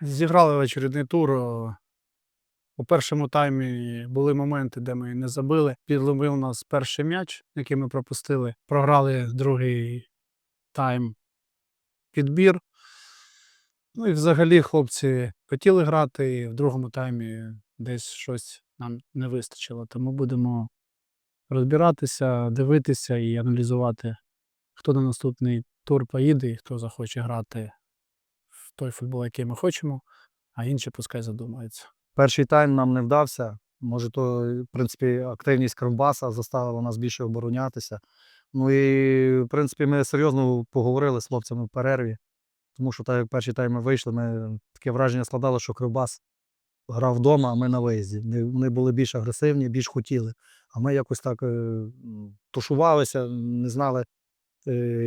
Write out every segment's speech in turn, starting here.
Зіграли в очередний тур. У першому таймі були моменти, де ми не забили. Підломив нас перший м'яч, який ми пропустили. Програли другий тайм підбір. Ну і взагалі хлопці хотіли грати, і в другому таймі десь щось нам не вистачило. Тому будемо розбиратися, дивитися і аналізувати, хто на наступний тур поїде і хто захоче грати той футбол, який ми хочемо, а інші пускай задумаються. Перший тайм нам не вдався. Може, то, в принципі, активність Кривбаса заставила нас більше оборонятися. Ну і, в принципі, ми серйозно поговорили з хлопцями в перерві. Тому що так як перший тайм ми вийшли, ми таке враження складало, що Кривбас грав вдома, а ми на виїзді. Вони- були більш агресивні, більш хотіли. А ми якось так е, тушувалися, не знали,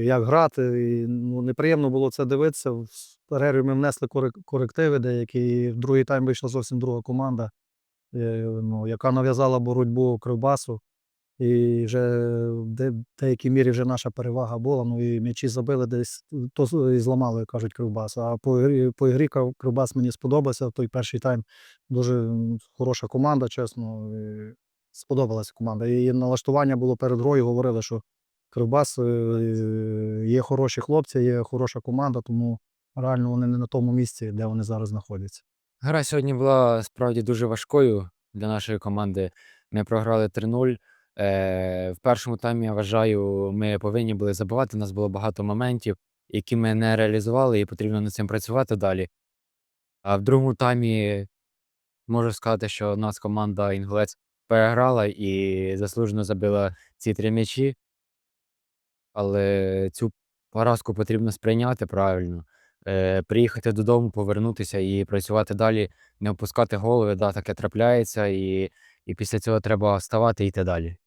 як грати. І, ну, неприємно було це дивитися. В перерві ми внесли корективи деякі. і В другий тайм вийшла зовсім друга команда, е, ну, яка нав'язала боротьбу Кривбасу. І вже в деякій мірі вже наша перевага була. Ну і м'ячі забили десь, то і зламали, кажуть, Кривбас. А по, грі- по ігрі Кривбас мені сподобався. Той перший тайм дуже хороша команда, чесно. І сподобалася команда. І налаштування було перед грою, говорили, що Кривбас е, є хороші хлопці, є хороша команда, тому реально вони не на тому місці, де вони зараз знаходяться. Гра сьогодні була справді дуже важкою для нашої команди. Ми програли 3-0. Е, в першому таймі, я вважаю, ми повинні були забивати. У нас було багато моментів, які ми не реалізували, і потрібно над цим працювати далі. А в другому таймі можу сказати, що нас команда Інгулець переграла і заслужено забила ці три м'ячі. Але цю поразку потрібно сприйняти правильно, е, приїхати додому, повернутися і працювати далі, не опускати голови. Да, таке трапляється, і, і після цього треба вставати і йти далі.